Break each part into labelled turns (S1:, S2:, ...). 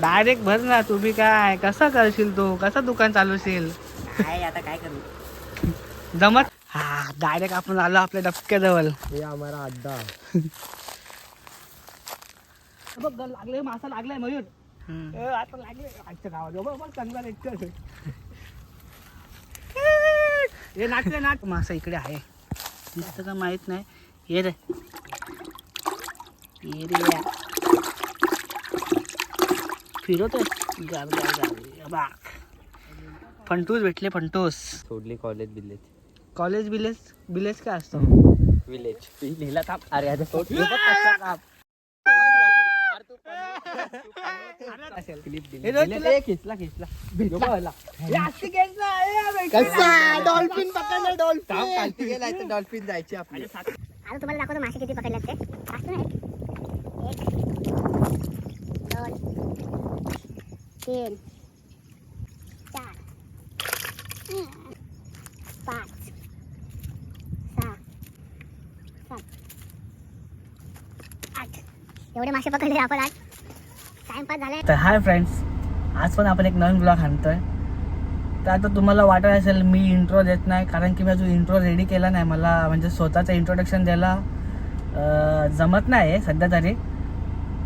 S1: Direct भर ना तुम्ही काय? कसं करशील तू? कसं दुकान चालवशील?
S2: काय आता काय करू?
S1: जमत? हा डायरेक्ट आपण आलो आपल्या डबक्याजवळ.
S3: हे आम्हाला अड्डा.
S1: बघ लागले मासा लागलाय मयूर. ए, आता लागले आजच्या गावात. बघ बघ चांगला लेक्चर हे नाचले नाच मासा इकडे आहे. दिसतं का माहीत नाही. ये रे. ये रे या. फिरवतोय गार गार गार बाक फंटूस भेटले फंटूस।
S3: सोडली कॉलेज बिलेज
S1: कॉलेज बिलेज बिलेज काय असतो?
S3: विलेज लिहिला थांब. अरे आता सोड. खिचला खिचला
S1: डॉल्फिन पकडलं डॉल्फिन.
S3: खालती गेला तर डॉल्फिन जायची आपली.
S2: आता तुम्हाला दाखवतो मासे किती पकडले ते. दोन तीन चार हम्म, पाच सहा सात आठ एवढे मासे पकडले आपण आज. टाइमपास झालाय.
S1: तर हाय फ्रेंड्स आज पण आपण एक नवीन ब्लॉग आणतोय. तर आता तुम्हाला वाटत असेल मी इंट्रो देत नाही कारण की मी अजून इंट्रो रेडी केला नाही. मला म्हणजे स्वतःचं इंट्रोडक्शन द्यायला जमत नाही आहे सध्या तरी.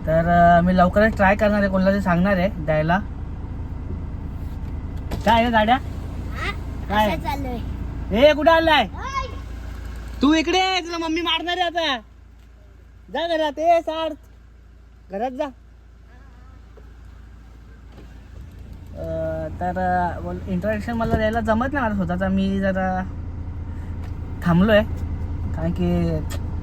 S1: तर मी लवकरच ट्राय करणार आहे कोणाला तरी सांगणार आहे द्यायला. काय आहे गाड्या? काय?
S2: चाललोय?
S1: हे कुठे आलाय? तू इकडे ये, तुला मम्मी मारणार आहे आता. जा घरात ए सार्थ घरात जा. तर इंट्रोडक्शन मला द्यायला जमत नाही मला स्वतःचा. मी जरा थांबलोय. कारण की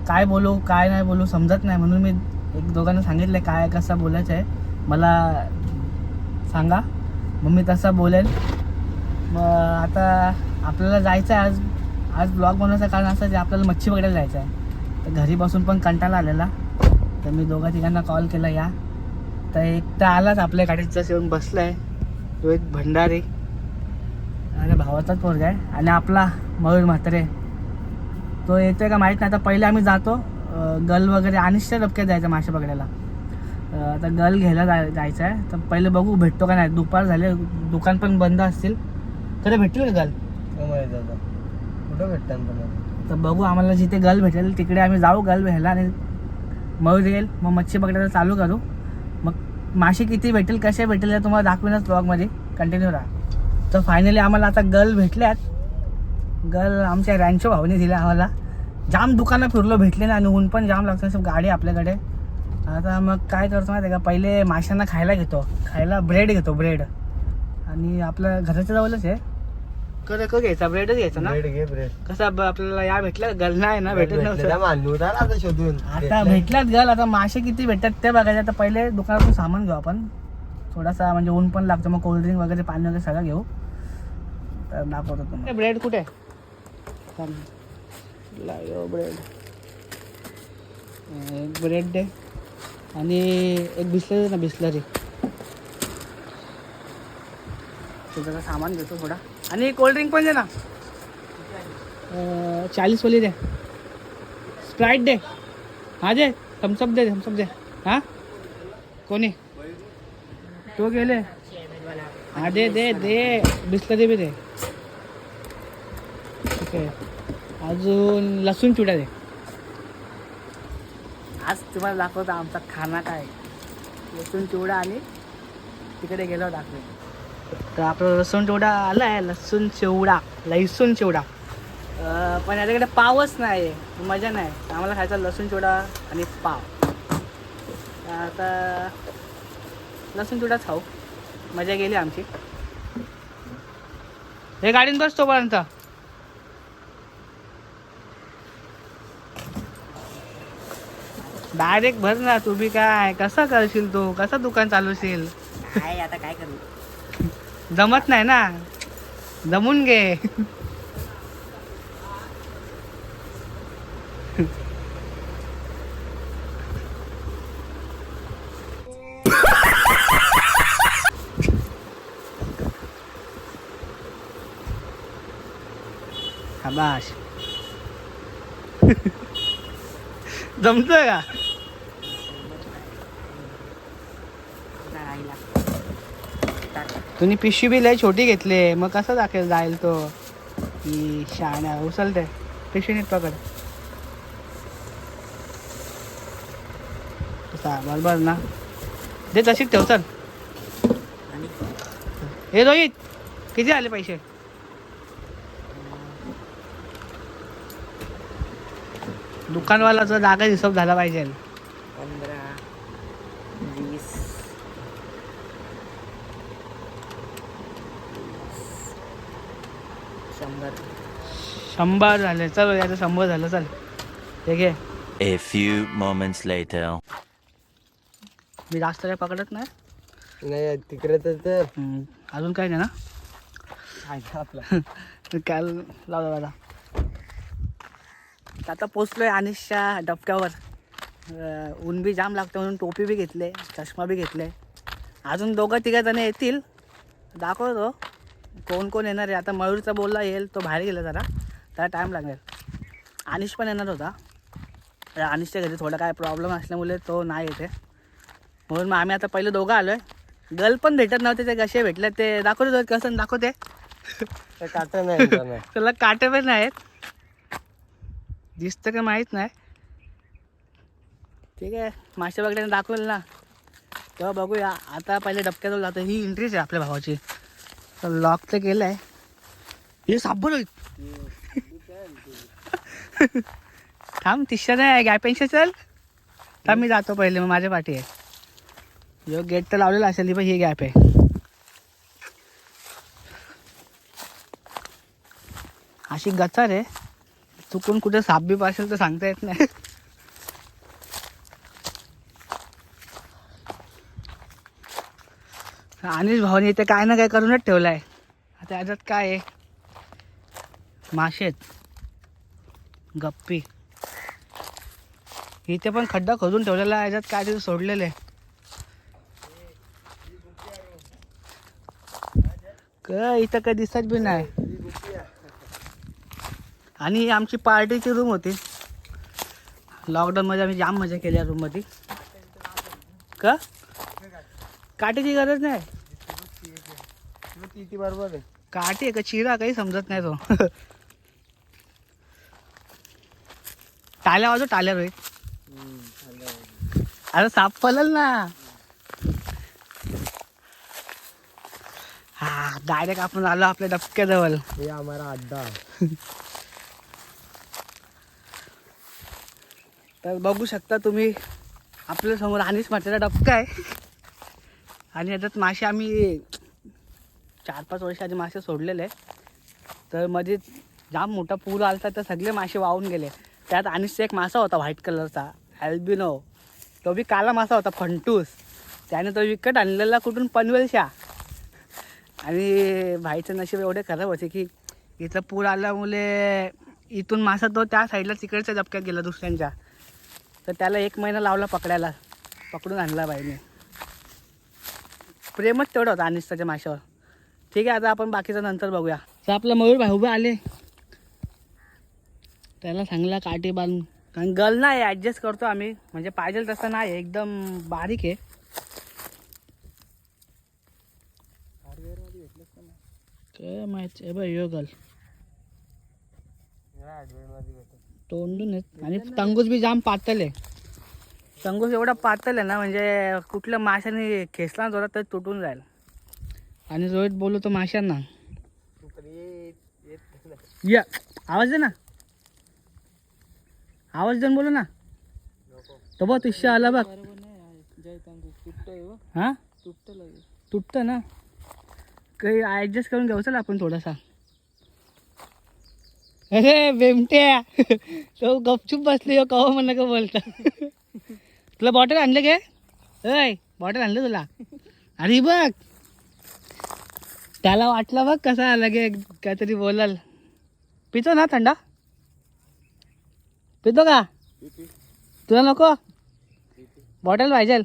S1: काय बोलू काय नाही बोलू समजत नाही. म्हणून मी एक दोघांना सांगितलं काय कसं बोलायचं आहे मला सांगा. मग मी तसं बोलेन मग आता आपल्याला जायचं आहे आज आज ब्लॉग बनवायचं कारण असं जे आपल्याला मच्छी पकडायला जायचं आहे तर घरी बसून पण कंटाळा आलेला. तर मी दोघा तिघांना कॉल केला या. तर एक तर आलाच आपल्या गाडीत जसं येऊन बसलाय. तो एक भंडारी. आणि भावाचाच पोरगा आहे. आणि आपला मयूर म्हात्रे. तो येतोय का माहीत नाही. आता पहिले आम्ही जातो. गल वगैरे अनिश्चित डबक्यात जायचं मासे पकडायला. आता गल घ्यायला जाय जायचं आहे तर पहिले बघू भेटतो का नाही. दुपार झाले दुकान पण बंद असतील. तर भेटतील का गल
S3: कुठं भेटतात
S1: तर बघू आम्हाला जिथे गल भेटेल तिकडे आम्ही जाऊ गल घ्यायला आणि मयूर येईल. मग मच्छी पकडायला चालू करू. मग मासे किती भेटेल कसे भेटेल हे तुम्हाला दाखवेनच ब्लॉगमध्ये कंटिन्यू राहा. तर फायनली आम्हाला आता गल भेटल्यात. गल आमच्या रँचो भावने दिल्या आम्हाला. जाम दुकानं फिरलो भेटले ना आणि ऊन पण जाम लागतं सब गाडी आपल्याकडे. आता मग काय करतो माहिती आहे का? पहिले माशांना खायला घेतो. खायला ब्रेड घेतो ब्रेड आणि आपल्या घराच्या जवळच आहे. क क घ्यायचा? ब्रेडच घ्यायचा ना?
S3: ब्रेड घे ब्रेड
S1: कसं ब- आपल्याला या भेटलं गल नाही ना भेटत नव्हतं.
S3: मानूर आता शोधून.
S1: आता भेटल्यात गल आता मासे किती भेटतात ते बघायचे. आता पहिले दुकानातून सामान घेऊ आपण. थोडासा म्हणजे ऊन पण लागतं मग कोल्ड्रिंक वगैरे पाणी वगैरे सगळं घेऊ. तर दाखवतो तुम्हाला. ब्रेड कुठे ब्रेड एक ब्रेड दे. आणि एक बिसलरी ना बिसलरी. तुझं सामान घेतो थोडा. आणि कोल्ड्रिंक पण दे ना. अं, चाळीस वाली दे. स्प्राईट दे. हा दे थम्सअप दे थम्सअप दे. हा? कोणी? तो गेले. हा दे दे दे. बिसलरी बी दे. ठीक आहे. अजून लसूण चिवडा दे. आज तुम्हाला दाखवतो आमचा खाना काय. लसूण चिवडा आणि तिकडे गेलो दाखवे तर आपला लसूण चिवडा आला आहे लसूण चिवडा लसूण चिवडा. पण याच्याकडे पावच नाही आहे मजा नाही. आम्हाला खायचा लसूण चिवडा आणि पाव. आता लसूण चिवडाच खाऊ. मजा गेली आमची. हे गाडीन बस तोपर्यंत. डायरेक्ट भर ना तुम्ही काय? कसं करशील तू? कसं दुकान चालवशील?
S2: काय आता काय करू?
S1: जमत नाही ना? जमून घे. जमतोय का? तुम्ही पिशवी बी लय छोटी घेतली मग कसं दाखेल जाईल तो? की शाण्या उचलते पिशवी नीट पकड. बरोबर ना? दे तशीच ठेव चल. हे रोहित किती आले पैसे? दुकानवालाचा जागा हिशोब झाला पाहिजे
S3: पंधरा वीस शंभर
S1: शंभर झाले. चल याचं शंभर झालं चल. हे घे.
S4: A few moments later.
S1: मी जास्त काही पकडत नाही.
S3: नाही तिकडे तर तर
S1: हम्म, अजून काही नाही ना
S3: आहे आपला.
S1: काल लावला दादा. आता पोचलोय अनिशच्या डबक्यावर. अं, ऊन बी जाम लागतं म्हणून टोपी बी घेतले चष्मा बी घेतले. अजून दोघं तिघं जण येतील. दाखवतो. कोण कोण येणार आहे? आता मयूरचा बोलला येईल तो बाहेर गेला जरा. त्याला टाईम लागेल. अनिश पण येणार होता. तर अनिशच्या घरी थोडा काय प्रॉब्लेम असल्यामुळे तो नाही येते म्हणून मग आम्ही आता पहिले दोघं आलो आहे गर्ल पण भेटत नव्हते ते कसे भेटले ते दाखवते कसं दाखवते
S3: काटा नाही.
S1: त्याला काटे पण नाहीत. दिसतं का माहीत नाही. ठीक आहे मासे वगैरे दाखवेल ना. तेव्हा बघूया. आता पहिले डबक्यात जातो. ही एंट्रीच आहे आपल्या भावाची. तर लॉक तर केलं आहे हे साबर थांब तिसऱ्या नाही गॅपेक्षा चल. थांब मी जातो पहिले मग माझ्या पाठी आहे. जो गेट तर लावलेला असेल ही पण ही गॅप आहे. अशी गचार आहे. चुकून कुठे साप बीप असेल तर सांगता येत नाही. अनिश भावानी इथे काय ना काय करूनच ठेवलं आहे आता याच्यात काय आहे? माशेत. गप्पी. इथे पण खड्डा खोदून ठेवलेला आहे याच्यात काय तरी सोडलेलं आहे. क इथं काही दिसत बी नाही. आणि ही आमची पार्टीची रूम होती. लॉकडाऊनमध्ये आम्ही जाम मजा केली या रूममध्ये का? काठीची गरज नाही.
S3: बरोबर आहे.
S1: काठी आहे का? चिरा काही समजत नाही तो. टाल्या वाजव टाल्या रोहित अरे साप पलल ना. हा डायरेक्ट आपण आलो आपल्या डबक्याजवळ.
S3: हे आम्हाला अड्डा
S1: तर बघू शकता तुम्ही आपल्यासमोर आणिच माशाचा डबका आहे. आणि याच्यात मासे आम्ही चार पाच वर्ष आधी मासे सोडलेले. तर मध्ये जाम मोठा पूर आलता तर सगळे मासे वाहून गेले. त्यात आणिसचा एक मासा होता व्हाईट कलरचा ॲल्बिनो तो बी काला मासा होता फंटूस त्याने तो विकत आणलेला कुठून? पनवेलशा आणि भाईचं नशीब एवढे खराब होते की इथं पूर आल्यामुळे इथून मासा तो त्या साईडला तिकडच्या जपक्यात गेला दुसऱ्यांच्या. तर त्याला एक महिना लावला पकडायला. पकडून आणला बाईने. प्रेमच तेवढं होतं अनिस्ताच्या माशावर. ठीक आहे आता आपण बाकीचं नंतर बघूया. तर आपला मयूर भाऊ उभे आले. त्याला सांगला काठी बांधून. कारण गल नाही ॲडजस्ट करतो आम्ही. म्हणजे पाहिजे तसं नाही एकदम बारीक आहे. काय माहिती आहे बघ यो गल तोंडून आणि टंगूस बी जाम पातळ आहे. टंगूस एवढा पातळ आहे ना म्हणजे कुठल्या माशाने खेचला जोरात तर तुटून जाईल. आणि रोहित बोलू तो माशांना. या आवाज आहे ना. आवाज देऊन बोलू ना. तो बघ तुझ्या आला बघ. हा. तुटत ना. काही ऍडजस्ट करून घेऊ चल आपण थोडासा. अरे बेमट्या. तो गपचूप बसले हो कवा म्हणलं का बोलता. तुला बॉटल आणलं काय अय बॉटल आणलं तुला. अरे बघ. त्याला वाटलं बघ कसा लगे काहीतरी बोलाल. पितो ना थंडा? पितो का? तुला नको? बॉटल पाहिजे.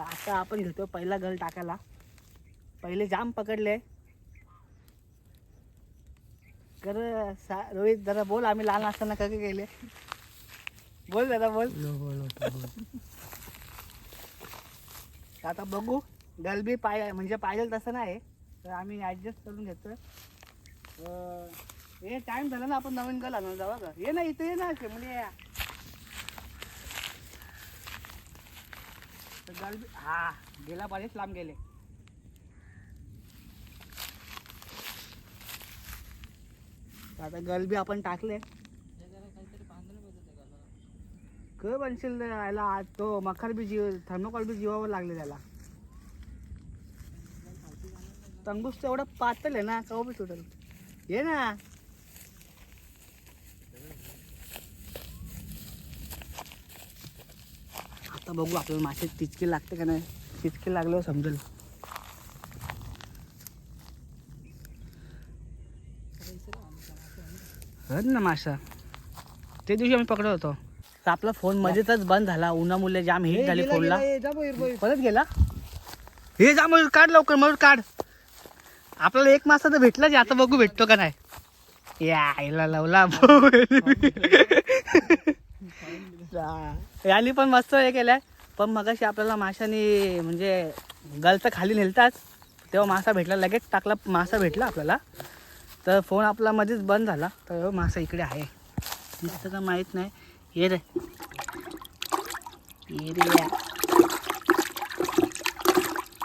S1: आता आपण घेतो पहिला गल टाकायला. पहिले जाम पकडले. कर सा रोहित जरा बोल आम्ही लहान असताना का गेले? बोल दादा बोल. आता बघू गलबी पाय म्हणजे पाहिजे तसं नाही. तर आम्ही ॲडजस्ट करून घेतोय. अं, हे टाइम झाला ना आपण नवीन गल आणून जावा का ये ना इथे ये ना म्हणजे या तर हा गेला पाहिजे लांब गेले. आता गलबी आपण टाकले. काय बनशील रे याला आज तो मखर बी जीव थर्मोकॉल बी जीवावर लागले त्याला. तंगूस एवढं पातळ आहे ना कवा बी सुटेल ये ना. आता बघू आपल्याला मासे तिचके लागते का नाही. तिचके लागल्यावर समजेल. ना मासा. ते दिवशी आम्ही पकडत होतो. तर आपला फोन मध्येच बंद झाला. उन्हामुळे जाम हिट झाली फोनला. परत गेला? हे जा मयूर काढ लवकर मयूर काढ. आपल्याला एक मासा तर भेटला जे आता बघू भेटतो का नाही. यायला लावला. याली पण मस्त हे केलंय. पण मगाशी आपल्याला माशाने म्हणजे गल तर खाली नेलताच. तेव्हा मासा भेटला लगेच टाकला मासा भेटला आपल्याला. तर फोन आपला मध्येच बंद झाला. तर हो, मासा इकडे आहे. दिसतं का माहीत नाही. ये रे. ये रे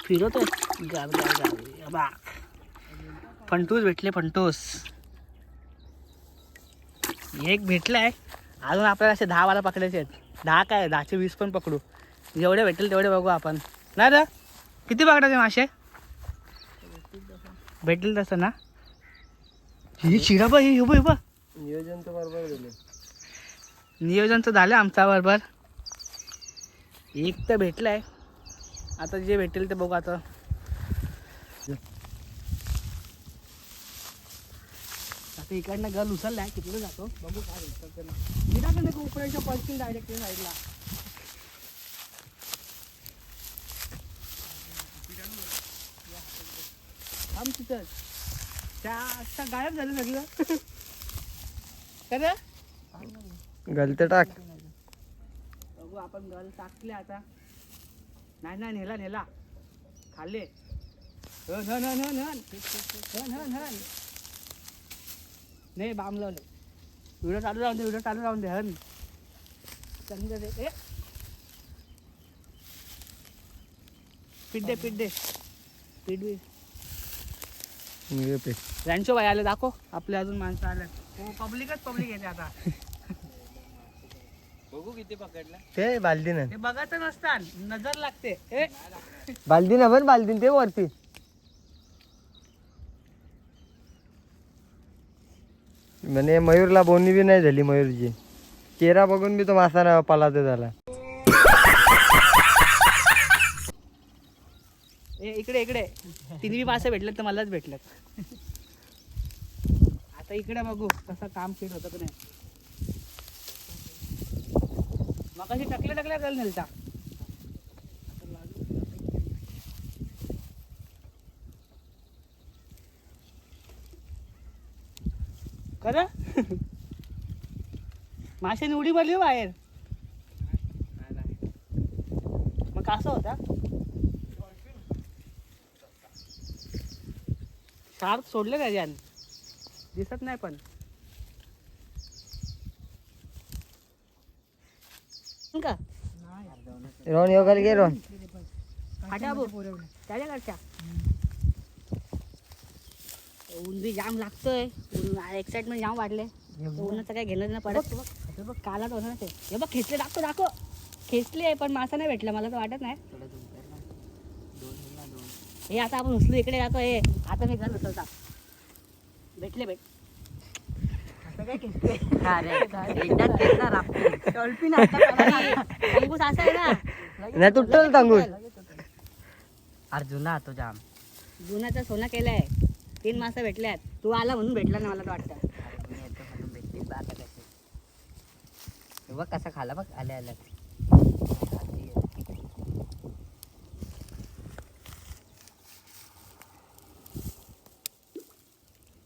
S1: फिरवतोय. गाव गाव गाव बा. फंटूस भेटले फंटूस एक भेटलाय. अजून आपल्याला असे दहा बारा पकडायचे आहेत. दहा काय? दहाचे वीस पण पकडू. जेवढे भेटेल तेवढे बघू आपण. नाही रे किती पकडायचे मासे? भेटेल तसं ना? ही शिरा बा ही उभं उभं
S3: नियोजन तर बरोबर
S1: नियोजन तर झालं आमच्या बरोबर. एक तर भेटलाय. आता जे भेटेल ते बघू आता. इकडनं गल उचलला आहे तिकडे जातो. बघू काय उचलतो निराकडनं कोपऱ्याच्या पॉझिटिव्ह डायरेक्ट साईडला थांब तिथं. त्या गायब झालं सगळं.
S3: टाक.
S1: बघू आपण गल टाकले आता. नाही नाही नेला नेला. खाल्ले. हन हन हन हन हन हन हन नाही बाम लावले व्हिडिओ चालू राहून दे व्हिडिओ चालू राहून दे हन चंद दे ए पीठ दे पीठ दे पीठ बी रॅन्चो बाई आले दाखव आपले अजून माणसं आले हो पब्लिकच पब्लिक येते आता.
S3: बघू किती पकडला. ते बालदीन.
S1: हे बघायचं नसतात. नजर लागते. ए
S3: बालदीन पण बालदीन ते वरती. म्हणे मयूरला बोनी बी नाही झाली मयूरची. चेहरा बघून बी तो मासा पाला ते झाला.
S1: ए इकडे इकडे. बी मासे भेटलेत तर मलाच भेटलेत. आता इकडे बघू कसं काम फिट होतं नाही. मगाशी टकले टकल्या गल नेलता. खरं? माशाने उडी मारली हो बाहेर. मग कसं होता. शार्क सोडले का यान दिसत नाही पण. का?
S3: रोहन योगाल गे रोहन.
S1: त्याच्याकडच्या. ऊन बी जाम लागतोय. एक्साइटमेंट जाम वाढले ऊनचं काय घेणं ना पडत बघ. कालाच होणार ते. हे बघ खेचले दाखव दाखव. खेचले आहे पण मासा नाही भेटला. मला तर वाटत नाही. हे आता आपण उचलू इकडे जातो. हे आता मी घर उचलता. भेटले भेट. असा आहे ना.
S3: नाही तुटल तांगूळ
S5: अर्जुना तो जाम.
S1: जुनाचा सोना केलाय. तीन मासा भेटल्यात. तू आला म्हणून भेटला ना मला तर वाटतं.
S5: हे बघ कसा खाला बघ आल्या आल्या.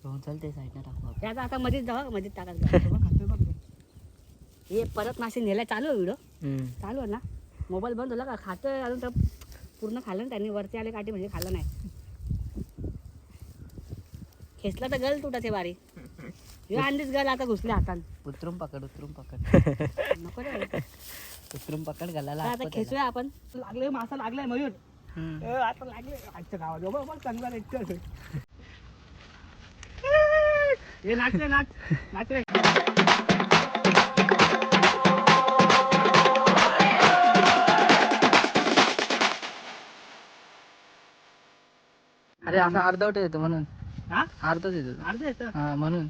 S5: हो चालते टाकू.
S1: त्याचा आता मध्येच जावा मध्येच टाकायचं हे परत मासे नेला चालू आहे व्हिडिओ. चालू आहे ना. मोबाईल बंद होला का? खातोय अजून तर पूर्ण खाल्लं ना त्यांनी. वरती आले काठी म्हणजे खाल्लं नाही. खेचला तर गल तुटाचे बारी ह्यो अंडीच गल आता घुसले हातात
S5: उतरून पकड उतरून पकड.
S1: नको रे
S5: उतरून पकड घालायला
S1: आता
S5: हात.
S1: खेचूया आपण. लागले मासा लागलाय मयूर.
S5: हम्म.
S1: आता लागले आजच्या गावात. बघ, बघ, चांगला हे नाच रे नाच. नाच रे.
S5: अरे असं अर्धवट येतो म्हणून.
S1: हा?
S5: अर्धच येतो.
S1: अर्ध येतं?
S5: हा म्हणून.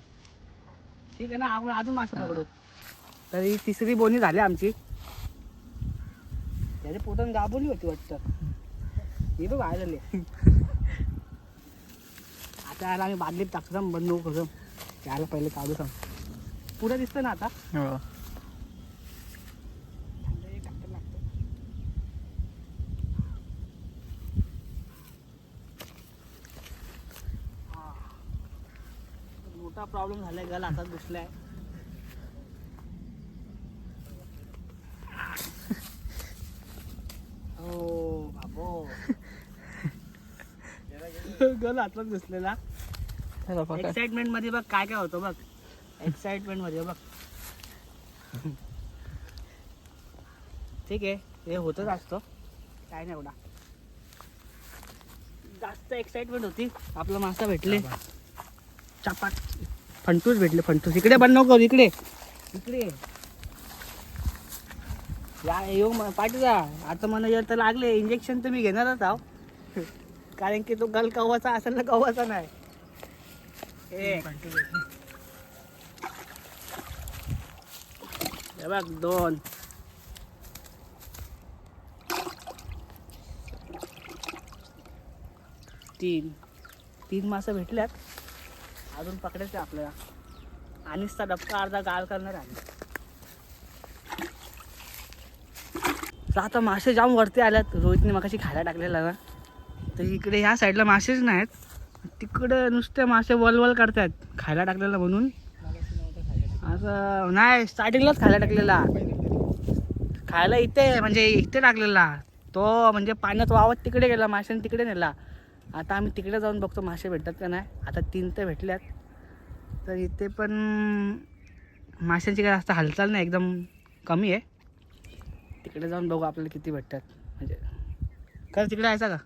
S1: ठीक आहे ना आपण अजून मासा पकडू. तर ही तिसरी बोनी झाली आमची. त्याच्या पोटात गाबवली होती वाटतं. ही बघ बाहेर झाली आता याला आम्ही बादलीत टाकतो बंद नको करू याला पहिले काढू सांग. पुढे दिसतं ना आता?
S5: हो
S1: मोठा प्रॉब्लेम झालाय गल हातात घुसलाय. हो बाबो. गल हातात घुसलेला. एक्साइटमेंटमध्ये बघ काय काय होतं बघ. एक्साइटमेंटमध्ये बघ. ठीक आहे हे होतच असतं. काय नाही एवढा. जास्त एक्साइटमेंट होती. आपलं मासा भेटले. चापाट फंटूस भेटले फंटूस. इकडे बंद नको करू, इकडे. इकडे. या येऊ म- पाठीचा आता मला जर तर लागले. इंजेक्शन तर मी घेणारच आहो. कारण की तो गल कव्वाचा असेल ना कव्वाचा नाही. हे बघ दोन. तीन. तीन मासे भेटल्यात. अजून पकडायचं आपल्याला. आणिच डबका अर्धा गाळ करणार आहे. तर आता मासे जाऊन वरती आल्यात. रोहितने मगाशी खायला टाकलेला ना. तर इकडे ह्या साईडला मासेच नाहीत. तिकडे नुसते मासे वलवल करतात. खायला टाकलेला म्हणून. असं नाही स्टार्टिंगलाच खायला टाकलेला. खायला इथे म्हणजे इथे टाकलेला. तो म्हणजे पाण्यात वावत तिकडे गेला माशाने तिकडे नेला. आता आम्ही तिकडे जाऊन बघतो मासे भेटतात का नाही. आता तीन तर भेटल्यात. तर इथे पण माशांची काय जास्त हालचाल नाही एकदम कमी आहे. तिकडे जाऊन बघू आपल्याला किती भेटतात. म्हणजे खरं तिकडे यायचा का?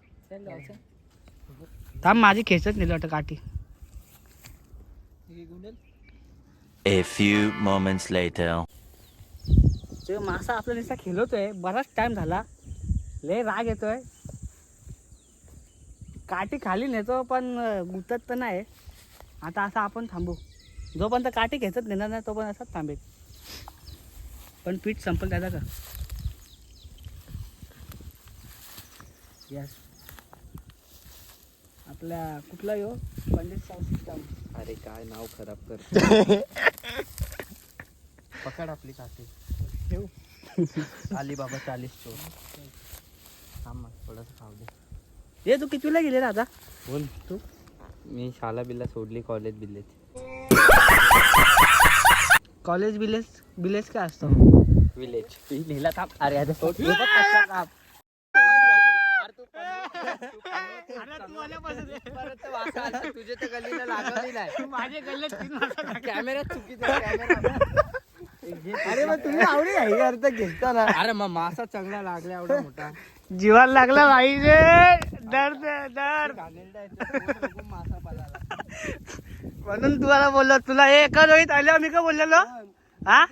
S1: थांब माझी खेचत नेली वाटतं काठी.
S4: A few moments later.
S1: ते मासा आपला नुसता खेळतोय बराच टाइम झाला. लय राग येतोय. काठी खाली नेतो पण गुतत तर नाही. आता असं आपण थांबू. जोपर्यंत काठी खेचत नेणार नाही तोपर्यंत असंच थांबेल. पण पीठ संपल त्याचा का? यस आपल्या कुठला यो? Pandit south system.
S5: अरे काय नाव खराब कर. पकड आपली काठी. अलिबाबा चालीस चोर. थांब मग थोडंसं खाऊ दे.
S1: हे तू कितवीला गेले आता
S5: बोल।
S1: तू?
S5: मी शाळा बिल्ला सोडली कॉलेज बिल्लेज
S1: कॉलेज बिलेज बिलेज काय असतं?
S5: विलेज लिहिला थांब. अरे आता सोड तू बघ कसा काप. परत तो वासा आला, तुझ्या त्या गल्लीला लागली नाही.
S1: माझे गल्ले तीन मासा
S5: कॅमेरा चुकीचा कॅमेरा
S3: अरे मग तुम्ही आवडी आहे अर्थ घेता ना
S5: अरे मग मासा चांगला लागला एवढा मोठा.
S1: जीवाला लागला भाई म्हणून तुम्हाला बोललो तुला हे एका रोहित आल्यावर मी का बोललेलो? हा?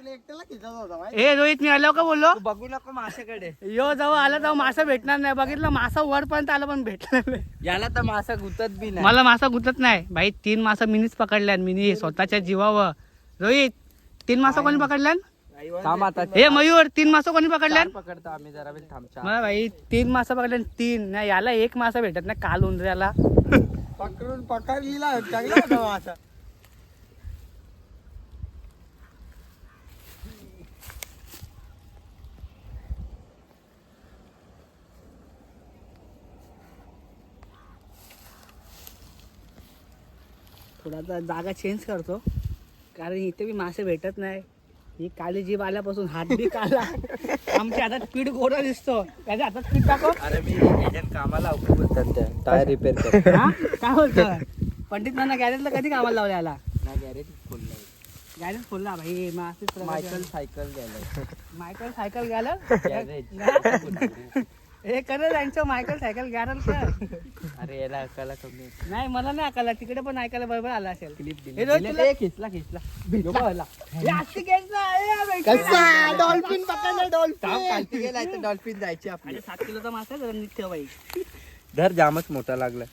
S1: हे? रोहित मी आल्यावर का बोललो?
S5: तू बघू नको माशाकडे.
S1: यो जेव्हा आला तेव्हा मासा भेटणार नाही. बघितलं मासा वरपर्यंत आला पण भेटला नाही.
S5: याला तर मासा गुतत बी नाही.
S1: मला मासा गुतत नाही. भाई तीन मासा मिनीच पकडल्यान. मिनी स्वतःच्या जीवावर. रोहित तीन मासा कोणी पकडल्यान?
S5: थांब आता.
S1: हे मयूर तीन मासा कोणी पकडल्यान
S5: चार पकडतो आम्ही जरा वेळ थांब चार.
S1: मला भाई तीन मासा पकडल्यान तीन. नाही याला एक मासा भेटत नाही काल उंदऱ्याला.
S3: पकडून पकडलीला चांगला होता मासा
S1: थोडासा जागा चेंज करतो. कारण इथे बी मासे भेटत नाही. ही काली जीभ आल्यापासून हात बी काला. आमच्या हातात पीठ गोरा दिसतो. त्याच्या हातात पीठ टाको?
S5: अरे मी एजंट कामाला अवघड बोलतात त्या. टायर रिपेअर कर
S1: हा? काय बोलतो पंडित नाना गॅरेजला कधी कामाला लावले आला
S5: गॅरेज खोललं
S1: गॅरेज खोलला भाई मग
S5: मायकल. सायकल गेलाय
S1: मायकल सायकल गेलं?
S5: गॅरेज
S1: हे करे त्यांचं मायकल सायकल कर.
S5: अरे याला अकाला कमी
S1: नाही मला नाही ऐकायला तिकडे पण ऐकायला बरोबर आला असेल.
S5: क्लिप
S1: हे
S5: दिली.
S1: तुला-
S5: खेचला नको आला.
S1: हे भेटली.
S3: डॉल्फिन पकडलं डॉल्फिन
S5: तर जायची आपली.
S1: अरे सात किलोचा मासा आहे, जरा नीट ठेव बाई.
S5: धर जामच मोठा लागला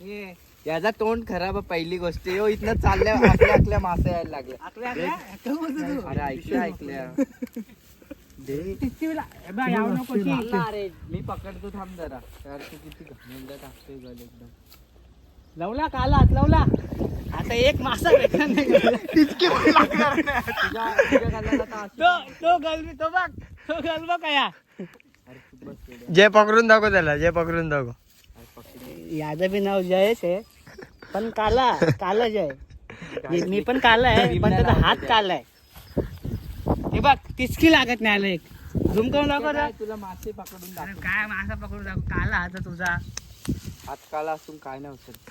S1: हे
S5: याचा तोंड खराब पहिली गोष्ट. यो इथनं चालल्या आपल्या आपल्या मासे यायला लागल्या. अरे ऐकल्या ऐकल्या. दे.
S1: ए बा, यावं नको
S5: अरे मी पकडतो थांब जरा. यार तू किती टाकतोय गल एकदम.
S1: लावला काला हात? लावला. आता एक मासा भेटला नाही.
S5: तुझ्या तुझ्या गालाला तर असं-
S1: तो तो गलबी तो बघ. तो गलबा कया
S5: अरे तू बस येड्या.
S3: जे पकडून दाखव त्याला जे पकडून दाखव.
S5: अरे.
S1: याचं बी नाव जयेश आहे पण काला काला जय. मी- मी पण काला आहे पण त्याचा हात काला आहे. हे बघ तिचकी लागत नाही आलं एक. झूम करून दाखव रे.
S5: काय तुला मासे पकडून
S1: अरे
S5: दाखव.
S1: काय मासा पकडून दाखव? काला हात आहे तुझा.
S5: हात काला असून काय नाही होत.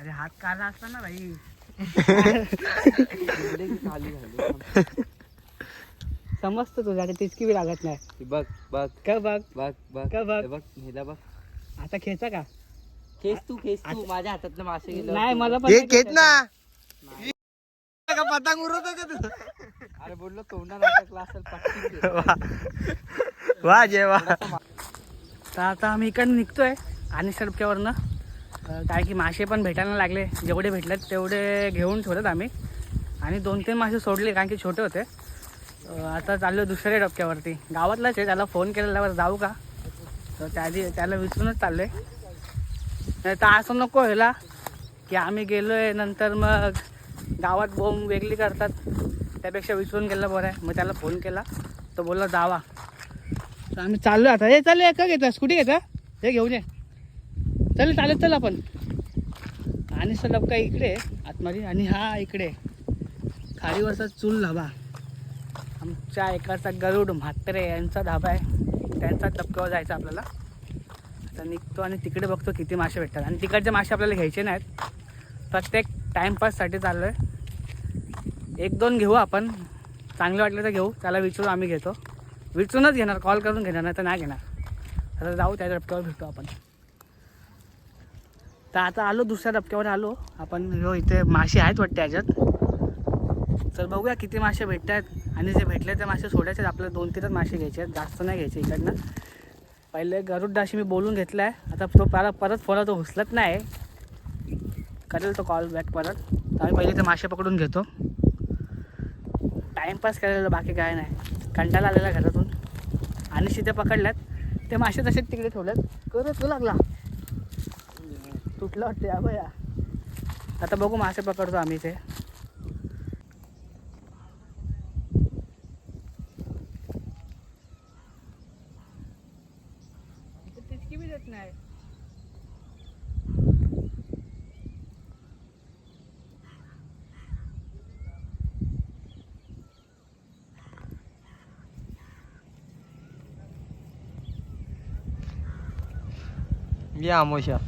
S1: अरे हात काला असता ना भाई
S5: खाली झाले.
S1: समजतं तुझा तिचकी बी लागत नाही.
S5: हे बघ बघ.
S1: का बघ?
S5: बघ बघ.
S1: का बघ?
S5: हे बघ हिला बघ.
S1: आता खेचा का?
S5: खेच तू खेच तू. माझ्या हातातलं मासे गेलं
S1: नाही मला पण
S3: हे
S1: नाही.
S3: घेत
S1: खेचायचं.
S3: ना का पतंग उडवतो का तू?
S5: अरे बोललो तोंडात अटकला असेल पटकन घे.
S3: वा. वा जे वा.
S1: तर आता आम्ही इकडनं निघतोय आणि सरपक्यावरनं. काय की मासे पण भेटायला लागले. जेवढे भेटलेत तेवढे घेऊन ठेवलेत आम्ही. आणि दोन तीन मासे सोडले कारण की छोटे होते. अं, आता चाललो दुसऱ्या डबक्यावरती गावातलाच आहे त्याला फोन केलेल्यावर जाऊ का? तर त्याआधी त्याला विचारूनच चाललो आहे नाही तर असं नको व्हायला की आम्ही गेलो आहे नंतर मग गावात बोंब वेगळी करतात. त्यापेक्षा विसरून गेलं बरं आहे. मग त्याला फोन केला. तो बोलला जावा. तर आम्ही चाललो आता. हे चालेल का घेता स्कूटी घेता हे घेऊन ये. चल चालेल चल आपण. आणि सलब काय इकडे आतमध्ये. आणि हा इकडे खाडीवरचा चूल धाबा आमच्या एकाचा गरुड म्हात्रे यांचा धाबा आहे. त्यांचा टपक्यावर जायचा आपल्याला. आता निघतो आणि तिकडे बघतो किती मासे भेटतात. आणि तिकडचे मासे आपल्याला घ्यायचे नाहीत. प्रत्येक टाईमपाससाठी चाललो आहे एक दोन घेऊ आपण. चांगले वाटले तर घेऊ. त्याला विचारू आम्ही घेतो. विचारूनच घेणार. कॉल करून घेणार नाही तर नाही घेणार. आता जाऊ त्या डबक्यावर भेटू आपण. तर आता आलो दुसऱ्या डबक्यावर आलो. आपण हो इथे मासे आहेत वाटते याच्यात तर बघूया किती मासे भेटत आहेत आणि जे भेटले ते मासे सोडायचे आहेत. आपल्याला दोन तीनच मासे घ्यायचे आहेत. जास्त नाही घ्यायचे इकडनं. पहिले गरुडाशी मी बोलून घेतला आहे आता तो परत परत फोन तो उचलत नाही. करेल तो कॉल बॅक परत. तर आम्ही पहिले ते मासे पकडून घेतो. टाईमपास करायला बाकी काय नाही. कंटाळा आलेला घरातून. आणि शिथे पकडल्यात. ते मासे तसेच तिकडे ठेवल्यात. करत लागला. तुटलं वाटते या बया. आता बघू मासे पकडतो आम्ही ते तितकी बी देत नाही
S3: ये आमोशा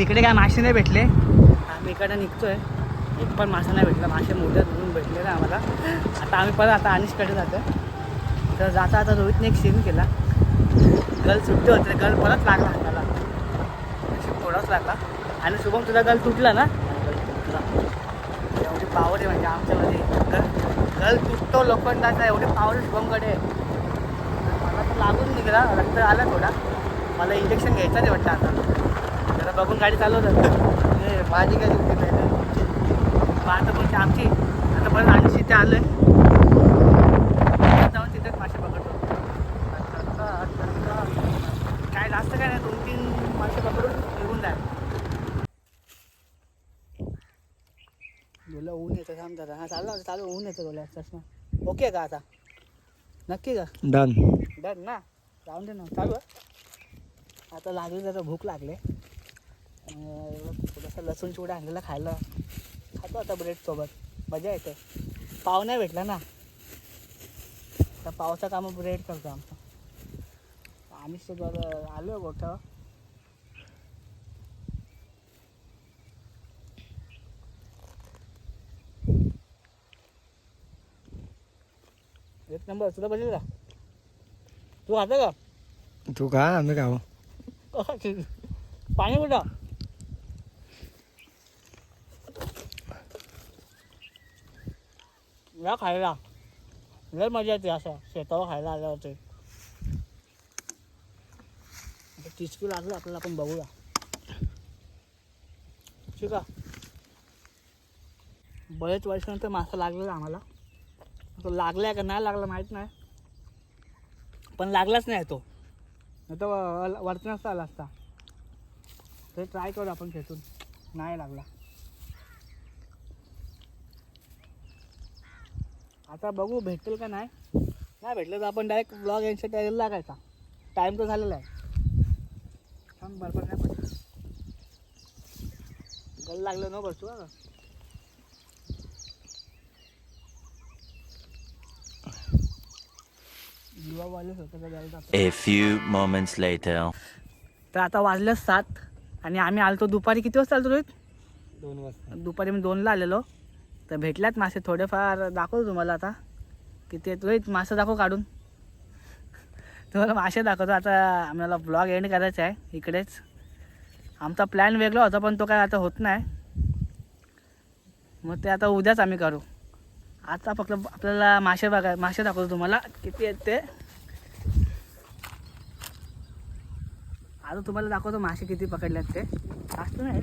S1: इकडे काय मासे नाही भेटले? आम्ही इकडे निघतोय. एक पण मासा नाही भेटला. मासे मोठे धरून भेटले ना आम्हाला. आता आम्ही परत आता अनिशकडे जातो तर जाता आता रोहितने एक सीन केला. गल सुट्टे होते. गल परत लागला हाताला. थोडाच लागला. आणि शुभम तुझा गल तुटला ना? तुटला एवढी पावर आहे म्हणजे आमच्यामध्ये. जल तुटतो लोखंडाचा एवढी पावर आहे. मला तर लागून निघाला रक्त आला थोडा. मला इंजेक्शन घ्यायचं नाही वाटतं आता. जरा बघून गाडी चालवत.
S3: हे माझी काय चुकी नाही.
S1: आता पण आमची आता परत आणखी तिथे आलं. आहे तिथेच मासे पकडतो काय जास्त काय नाही दोन तीन मासे पकडून निघून जाय बोला ऊन येतं थांब हा चालू आहे, चालू ऊन येतं बोला चष्मा. ओके का आता? नक्की का?
S3: डन
S1: डन ना? जाऊन दे ना चालू आहे. आता लागली जरा भूक लागले. थोडासा लसूण चिवडा आणलेला खायला. खातो आता ब्रेड सोबत. मजा येते. पाव नाही भेटला ना? तर पावसा कामं ब्रेड करतो आमचं. आम्ही सगळं आलो गोठं. एक नंबर तुला बजेल का तू खाता का
S3: तू का आम्ही खाऊ
S1: पाणी कुठं या खायला लय मजा येते असं शेतावर खायला आल्यावरती आता तीस किलो लागलं आपल्याला आपण बघूया ठीक आहे बरेच वर्षानंतर मासा लागलेला आम्हाला तो लागला का नाही लागला माहीत नाही. पण लागलाच नाही तो. नाही तर वरती नसता आला असता. ते ट्राय करू आपण खेचून. नाही लागला. आता बघू भेटेल का नाही. नाही भेटलं तर आपण डायरेक्ट ब्लॉग यांच्या तयारीला लागायचा. टाईम तर झालेला आहे. थांब बरोबर नाही पडलं गल लागलं न बसू बघा दिवावाले स्वतःच्या गाडीत जातो.
S4: A few moments later.
S1: तर आता वाजलं सात आणि आम्ही आलतो दुपारी. किती वाजता आलतो रोहित?
S3: दोन वाजता.
S1: दुपारी मी दोनला आलेलो. तर भेटल्यात मासे. थोडेफार दाखवतो तुम्हाला आता. किती आहेत? रोहित मासे दाखव काढून. तुम्हाला मासे दाखवतो. आता आम्हाला ब्लॉग एंड करायचा आहे. इकडेच. आमचा प्लॅन वेगळा होता पण तो काय आता होत नाही. मग ते आता उद्याच आम्ही करू. आता फक्त आपल्याला मासे बघा मासे दाखवतो तुम्हाला. किती आहेत ते? आता तुम्हाला दाखवतो मासे किती पकडलेत ते. जास्त नाही.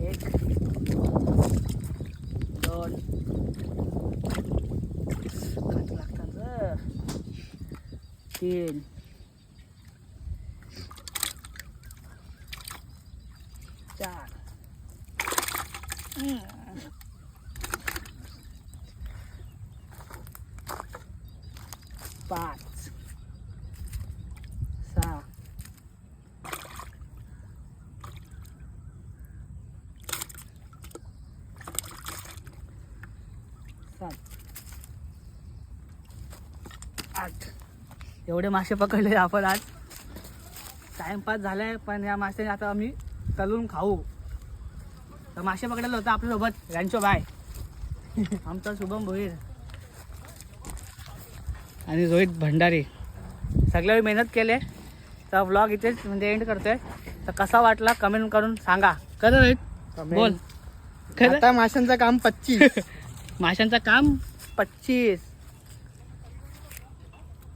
S1: एक दोन लागतात तीन चार हम्म. पाच सहा सात आठ एवढे मासे पकडले आपण आज. टाइमपास झालाय पण या मासे आता आम्ही तलून खाऊ. तर मासे पकडायला होतं आपल्यासोबत यांचो बाय. आमचा शुभम भोईर. आणि रोहित भंडारी. सगळ्या मेहनत केले. तर ब्लॉग इथेच म्हणजे एंड करतोय. तर कसा वाटला कमेंट करून सांगा. खरं रोहित? बोल. खरं?
S3: आता माशांचं काम पच्चीस.
S1: माशांचं काम पच्चीस.